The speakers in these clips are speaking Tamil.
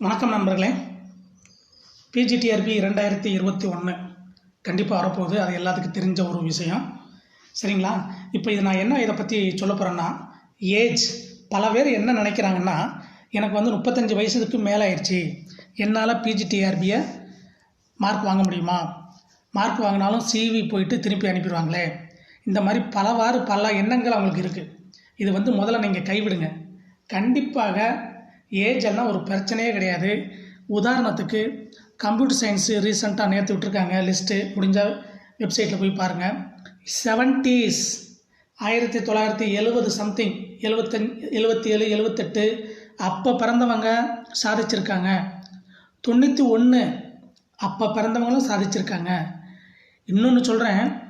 வணக்கம் நண்பர்களே. பிஜிடிஆர்பி ரெண்டாயிரத்தி இருபத்தி ஒன்று கண்டிப்பாக வரப்போகுது. அது எல்லாத்துக்கும் தெரிஞ்ச ஒரு விஷயம். சரிங்களா? இப்போ இது நான் என்ன இதை பற்றி சொல்ல போகிறேன்னா ஏஜ். பல பேர் என்ன நினைக்கிறாங்கன்னா எனக்கு வந்து முப்பத்தஞ்சு வயசுக்கு மேலே ஆயிடுச்சு என்னால் பிஜிடிஆர்பியை மார்க் வாங்க முடியுமா? மார்க் வாங்கினாலும் சிவி போயிட்டு திருப்பி அனுப்பிடுவாங்களே. இந்த மாதிரி பலவாறு பல எண்ணங்கள் அவங்களுக்கு இருக்குது இது வந்து முதல்ல நீங்கள் கைவிடுங்க. கண்டிப்பாக ஏஜ் எல்லாம் ஒரு பிரச்சனையே கிடையாது. உதாரணத்துக்கு கம்ப்யூட்டர் சயின்ஸு ரீசெண்டாக நேற்று விட்ருக்காங்க லிஸ்ட்டு முடிஞ்சால் வெப்சைட்டில் போய் பாருங்கள் செவன்டீஸ் ஆயிரத்தி தொள்ளாயிரத்தி எழுபது சம்திங் எழுபத்தஞ்சு எழுபத்தி ஏழு எழுபத்தெட்டு அப்போ பிறந்தவங்க சாதிச்சிருக்காங்க. தொண்ணூற்றி ஒன்று அப்போ பிறந்தவங்களும் சாதிச்சிருக்காங்க. இன்னொன்று சொல்கிறேன்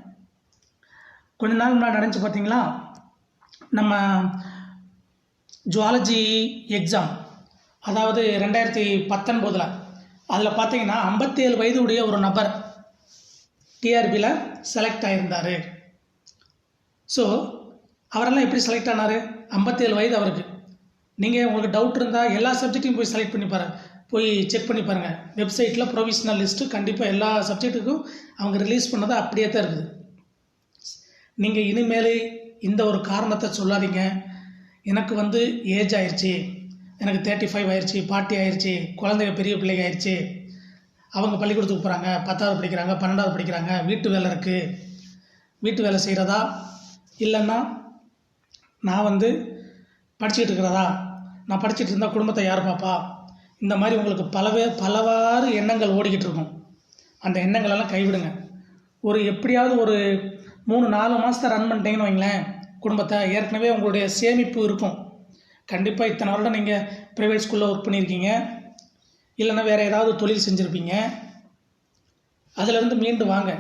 கொஞ்ச நாள் முன்னாடி நடந்துச்சு பார்த்தீங்களா நம்ம ஜுவாலஜி எக்ஸாம் அதாவது ரெண்டாயிரத்தி பத்தொன்பதில். அதில் பார்த்தீங்கன்னா ஐம்பத்தேழு வயது உடைய ஒரு நபர் டிஆர்பியில் செலக்ட் ஆகியிருந்தார் ஸோ அவரெல்லாம் எப்படி செலக்ட் ஆனார்? ஐம்பத்தேழு வயது அவருக்கு. நீங்கள் உங்களுக்கு டவுட் இருந்தால் எல்லா சப்ஜெக்ட்டையும் போய் செலக்ட் பண்ணி பாருங்கள் போய் செக் பண்ணி பாருங்கள் வெப்சைட்டில் ப்ரொவிஷனல் லிஸ்ட்டு கண்டிப்பாக எல்லா சப்ஜெக்ட்டுக்கும் அவங்க ரிலீஸ் பண்ணது அப்படியே தான் இருக்குது. நீங்கள் இனிமேல் இந்த ஒரு காரணத்தை சொல்லாதீங்க. எனக்கு வந்து ஏஜ் ஆயிடுச்சு எனக்கு தேர்ட்டி ஃபைவ் ஆயிடுச்சு பார்ட்டி ஆயிடுச்சு குழந்தைங்க பெரிய பிள்ளைங்க ஆயிடுச்சு அவங்க பள்ளிக்கூடத்துக்கு போகிறாங்க பத்தாவது படிக்கிறாங்க பன்னெண்டாவது படிக்கிறாங்க வீட்டு வேலை இருக்குது வீட்டு வேலை செய்கிறதா இல்லைன்னா நான் வந்து படிச்சுக்கிட்டு இருக்கிறதா? நான் படிச்சுட்டு இருந்தால் குடும்பத்தை யார் பாப்பா இந்த மாதிரி உங்களுக்கு பலவே பலவாறு எண்ணங்கள் ஓடிக்கிட்டு இருக்கும். அந்த எண்ணங்களெல்லாம் கைவிடுங்க. ஒரு எப்படியாவது ஒரு மூணு நாலு மாதத்தை ரன் பண்ணிட்டீங்கன்னு வைங்களேன் குடும்பத்தை. ஏற்கனவே உங்களுடைய சேமிப்பு இருக்கும். கண்டிப்பாக இத்தனை வருடம் நீங்கள் ப்ரைவேட் ஸ்கூலில் ஒர்க் பண்ணியிருக்கீங்க. இல்லைன்னா வேறு ஏதாவது தொழில் செஞ்சுருப்பீங்க. அதிலிருந்து மீண்டு வாங்க.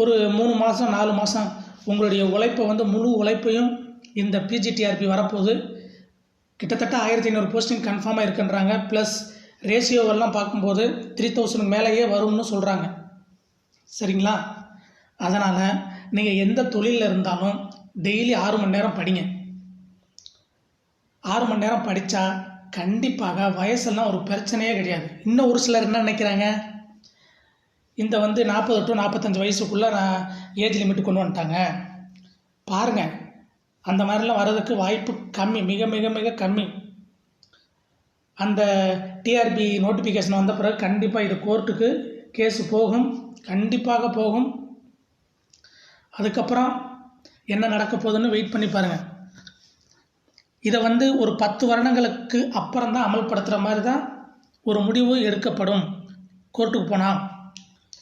ஒரு மூணு மாதம் நாலு மாதம் உங்களுடைய உழைப்பை வந்து முழு உழைப்பையும் இந்த பிஜிடிஆர்பி வரப்போகுது. கிட்டத்தட்ட ஆயிரத்தி ஐநூறு போஸ்டிங் கன்ஃபார்மாக இருக்குன்றாங்க ப்ளஸ் ரேஷியோவெல்லாம் பார்க்கும்போது த்ரீ தௌசண்ட் மேலேயே வரும்னு சொல்கிறாங்க சரிங்களா? அதனால் நீங்கள் எந்த தொழிலில் இருந்தாலும் டெய்லி ஆறு மணி நேரம் படிங்க. ஆறு மணி நேரம் படித்தா கண்டிப்பாக வயசெல்லாம் ஒரு பிரச்சனையே கிடையாது. இன்னும் ஒரு சிலர் என்ன நினைக்கிறாங்க? இந்த வந்து நாற்பது டு நாற்பத்தஞ்சு வயசுக்குள்ளே நான் ஏஜ் லிமிட் கொண்டு வந்துட்டாங்க. பாருங்கள் அந்த மாதிரிலாம் வர்றதுக்கு வாய்ப்பு கம்மி மிக மிக மிக கம்மி. அந்த டிஆர்பி நோட்டிஃபிகேஷன் வந்த பிறகு கண்டிப்பாக இது கோர்ட்டுக்கு கேஸு போகும் கண்டிப்பாக போகும். அதுக்கப்புறம் என்ன நடக்க போகுதுன்னு வெயிட் பண்ணி பாருங்கள் இதை வந்து ஒரு பத்து வருடங்களுக்கு அப்புறம் தான் அமல்படுத்துகிற மாதிரி தான் ஒரு முடிவு எடுக்கப்படும். கோர்ட்டுக்கு போனால்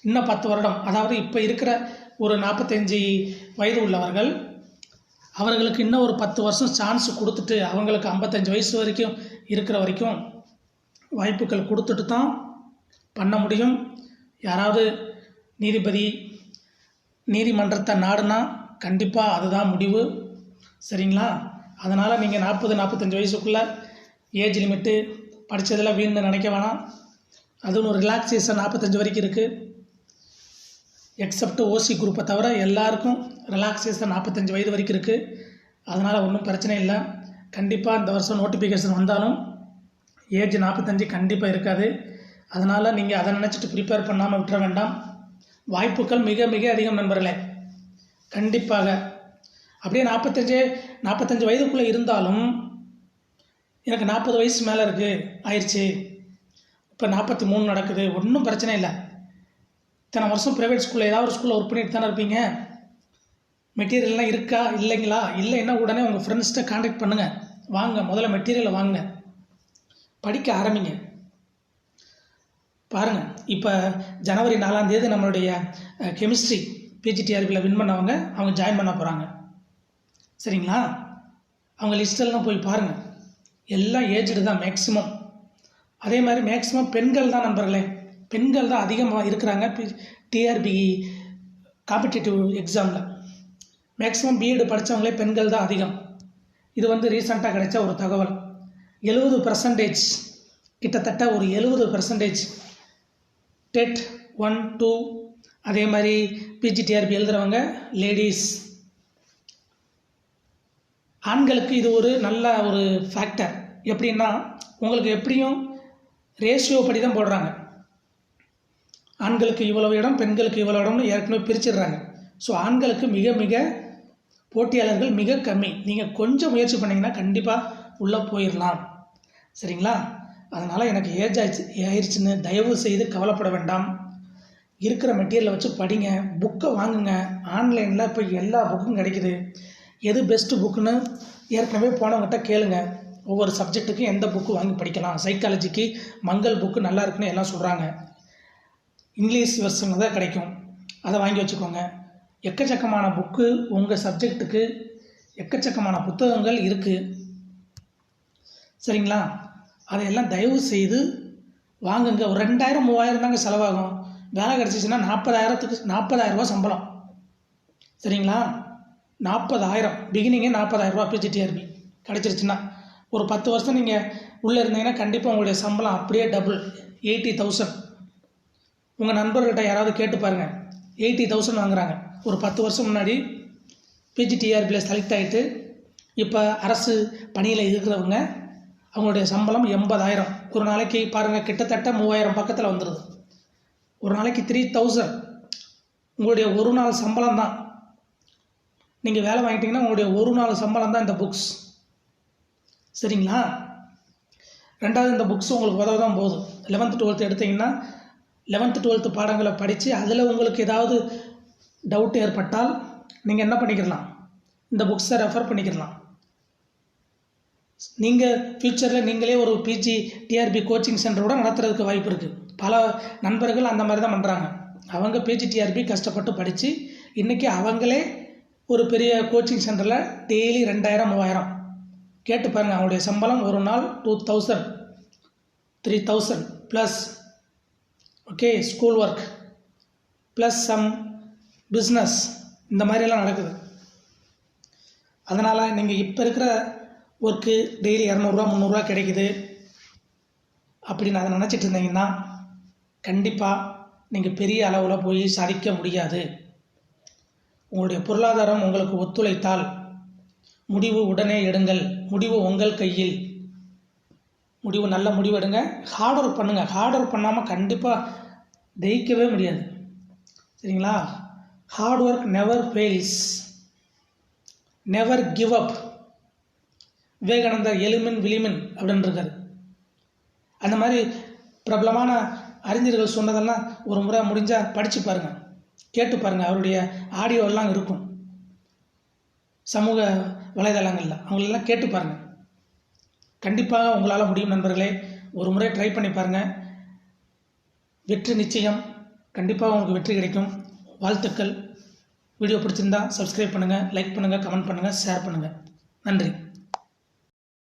இன்னும் பத்து வருடம் அதாவது இப்போ இருக்கிற ஒரு நாற்பத்தஞ்சு வயது உள்ளவர்கள் அவர்களுக்கு இன்னும் ஒரு பத்து வருஷம் சான்ஸ் கொடுத்துட்டு அவங்களுக்கு ஐம்பத்தஞ்சு வயசு வரைக்கும் இருக்கிற வரைக்கும் வாய்ப்புகள் கொடுத்துட்டு தான் பண்ண முடியும். யாராவது நீதிபதி நீதிமன்றத்தை நாடுனா கண்டிப்பாக அதுதான் முடிவு. சரிங்களா? அதனால் நீங்கள் நாற்பது நாற்பத்தஞ்சு வயசுக்குள்ளே ஏஜ் லிமிட்டு படித்ததெல்லாம் வீண் நினைக்க வேணாம். அதுவும் ஒரு ரிலாக்ஸேஷன் நாற்பத்தஞ்சு வரைக்கும் இருக்குது எக்ஸப்ட் ஓசி குரூப்பை தவிர எல்லாருக்கும் ரிலாக்ஸேஷன் நாற்பத்தஞ்சு வயது வரைக்கும் இருக்குது அதனால் ஒன்றும் பிரச்சனை இல்லை. கண்டிப்பாக இந்த வருஷம் நோட்டிஃபிகேஷன் வந்தாலும் ஏஜ் நாற்பத்தஞ்சு கண்டிப்பாக இருக்காது. அதனால் நீங்கள் அதை நினச்சிட்டு ப்ரிப்பேர் பண்ணாமல் விட்டுற வேண்டாம். வாய்ப்புகள் மிக மிக அதிகம் நண்பர்களே. கண்டிப்பாக அப்படியே நாற்பத்தஞ்சு நாற்பத்தஞ்சு வயதுக்குள்ளே இருந்தாலும் எனக்கு நாற்பது வயசு மேலே இருக்குது ஆயிடுச்சு. இப்போ நாற்பத்தி மூணு நடக்குது. ஒன்றும் பிரச்சனை இல்லை. இத்தனை வருஷம் ப்ரைவேட் ஸ்கூலில் ஏதாவது ஒரு ஸ்கூலில் ஒர்க் பண்ணிட்டு தானே இருப்பீங்க? மெட்டீரியல்லாம் இருக்கா? இல்லைங்களா? இல்லைன்னா உடனே உங்கள் ஃப்ரெண்ட்ஸ்கிட்ட காண்டாக்ட் பண்ணுங்கள் வாங்க. முதல்ல மெட்டீரியலை வாங்க படிக்க ஆரம்பிங்க. பாருங்கள் இப்போ ஜனவரி நாலாம் தேதி நம்மளுடைய கெமிஸ்ட்ரி பிஜிடிஆர்பியில் வின் பண்ணவங்க அவங்க ஜாயின் பண்ண போகிறாங்க சரிங்களா? அவங்க லிஸ்டெல்லாம் போய் பாருங்கள் எல்லாம் ஏஜ்டு தான் மேக்ஸிமம் அதே மாதிரி மேக்ஸிமம் பெண்கள் தான் நண்பர்களே. பெண்கள் தான் அதிகமாக இருக்கிறாங்க. டிஆர்பி காம்படிட்டிவ் எக்ஸாமில் மேக்ஸிமம் பிஎட் படித்தவங்களே பெண்கள் தான் அதிகம். இது வந்து ரீசண்டாக கிடைச்ச ஒரு தகவல். எழுபது பர்சன்டேஜ் கிட்டத்தட்ட ஒரு எழுபது பர்சன்டேஜ் டெட் ஒன் டூ அதே மாதிரி பிஜிடிஆர்பி எழுதுகிறவங்க லேடிஸ் ஆண்களுக்கு இது ஒரு நல்ல ஒரு ஃபேக்டர் எப்படின்னா உங்களுக்கு எப்படியும் ரேஷியோ படி தான் போடுறாங்க. ஆண்களுக்கு இவ்வளவு இடம் பெண்களுக்கு இவ்வளோ இடம்னு ஏற்கனவே பிரிச்சிடுறாங்க. ஸோ ஆண்களுக்கு மிக மிக போட்டியாளர்கள் மிக கம்மி. நீங்கள் கொஞ்சம் முயற்சி பண்ணிங்கன்னா கண்டிப்பாக உள்ளே போயிடலாம் சரிங்களா? அதனால் எனக்கு ஏஜ் ஆயிடுச்சு ஆயிடுச்சுன்னு தயவு செய்து கவலைப்பட வேண்டாம். இருக்கிற மெட்டீரியலை வச்சு படிங்க புக்கை வாங்குங்க. ஆன்லைனில் இப்போ எல்லா புக்கும் கிடைக்குது. எது பெஸ்ட்டு புக்குன்னு ஏற்கனவே போனவங்ககிட்ட கேளுங்க. ஒவ்வொரு சப்ஜெக்ட்டுக்கும் எந்த புக்கு வாங்கி படிக்கலாம். சைக்காலஜிக்கு மங்கள் புக்கு நல்லா இருக்குன்னு எல்லாம் சொல்கிறாங்க இங்கிலீஷ் வெர்ஷன் தான் கிடைக்கும். அதை வாங்கி வச்சுக்கோங்க. எக்கச்சக்கமான புக்கு உங்கள் சப்ஜெக்ட்டுக்கு எக்கச்சக்கமான புத்தகங்கள் இருக்குது சரிங்களா? அதையெல்லாம் தயவு செய்து வாங்குங்க. ஒரு ரெண்டாயிரம் மூவாயிரம் தாங்க செலவாகும். வேலை கிடச்சிச்சின்னா நாற்பதாயிரத்துக்கு நாற்பதாயிரரூபா சம்பளம். சரிங்களா? நாற்பதாயிரம். பிகினிங்கே நாற்பதாயிரரூபா பிஜிடிஆர்பி கிடச்சிருச்சுன்னா. ஒரு பத்து வருஷம் நீங்கள் உள்ளே இருந்தீங்கன்னா கண்டிப்பாக உங்களுடைய சம்பளம் அப்படியே டபுள் எயிட்டி தௌசண்ட். உங்கள் நண்பர்கிட்ட யாராவது கேட்டு பாருங்கள் எயிட்டி தௌசண்ட் வாங்குறாங்க. ஒரு பத்து வருஷம் முன்னாடி பிஜிடிஆர்பியில் செலக்ட் ஆகிட்டு இப்போ அரசு பணியில் இருக்கிறவங்க அவங்களுடைய சம்பளம் எண்பதாயிரம். ஒரு நாளைக்கு பாருங்கள் கிட்டத்தட்ட மூவாயிரம் பக்கத்தில் வந்துடுது ஒரு நாளைக்கு த்ரீ தௌசண்ட் உங்களுடைய ஒரு நாள் சம்பளம் தான் நீங்கள் வேலை வாங்கிட்டீங்கன்னா உங்களுடைய ஒரு நாள் சம்பளம் தான் இந்த புக்ஸ் சரிங்களா? ரெண்டாவது இந்த புக்ஸ் உங்களுக்கு உதவ தான் போதும் லெவன்த்து டுவெல்த்து எடுத்தீங்கன்னா லெவன்த்து டுவெல்த்து பாடங்களை படித்து அதில் உங்களுக்கு ஏதாவது டவுட் ஏற்பட்டால் நீங்கள் என்ன பண்ணிக்கிறலாம் இந்த புக்ஸை ரெஃபர் பண்ணிக்கிறலாம் நீங்கள் ஃப்யூச்சரில் நீங்களே ஒரு பிஜி டிஆர்பி கோச்சிங் சென்டர் கூட நடத்துறதுக்கு வாய்ப்பு இருக்குது பல நண்பர்கள் அந்த மாதிரி தான் பண்ணுறாங்க அவங்க பிஜி டிஆர்பி கஷ்டப்பட்டு படித்து இன்றைக்கி அவங்களே ஒரு பெரிய கோச்சிங் சென்டரில் டெய்லி ரெண்டாயிரம் மூவாயிரம். கேட்டு பாருங்கள் அவங்களுடைய சம்பளம் ஒரு நாள் two thousand three thousand plus okay school work plus some business இந்த மாதிரியெல்லாம் நடக்குது. அதனால் நீங்கள் இப்போ இருக்கிற ஒர்க்கு டெய்லி இரநூறுவா முந்நூறுரூவா கிடைக்குது. அப்படின்னு அதை நினச்சிட்டு இருந்தீங்கன்னா கண்டிப்பாக நீங்கள் பெரிய அளவில் போய் சாதிக்க முடியாது. உங்களுடைய பொருளாதாரம் உங்களுக்கு ஒத்துழைத்தால் முடிவு உடனே எடுங்கள். முடிவு உங்கள் கையில். முடிவு நல்ல முடிவு எடுங்க. ஹார்ட் ஒர்க் பண்ணுங்கள் ஹார்ட் ஒர்க் பண்ணாமல் கண்டிப்பாக ஜெயிக்கவே முடியாது. சரிங்களா? Hard work never fails never give up விவேகானந்தர் எலுமின் விளிமின் அப்படின்னு அந்த மாதிரி பிரபலமான அறிஞர்கள் சொன்னதெல்லாம் ஒரு முறை முடிஞ்சால் படித்து பாருங்கள் கேட்டு பாருங்கள் அவருடைய ஆடியோலாம் இருக்கும். சமூக வலைதளங்களில். அவங்களெல்லாம் கேட்டு பாருங்கள் கண்டிப்பாக உங்களால் முடியும் நண்பர்களே. ஒரு முறை ட்ரை பண்ணி பாருங்கள் வெற்றி நிச்சயம். கண்டிப்பாக உங்களுக்கு வெற்றி கிடைக்கும். வாழ்த்துக்கள். வீடியோ பிடிச்சிருந்தா சப்ஸ்கிரைப் பண்ணுங்கள் லைக் பண்ணுங்கள் கமெண்ட் பண்ணுங்கள் ஷேர் பண்ணுங்கள் நன்றி.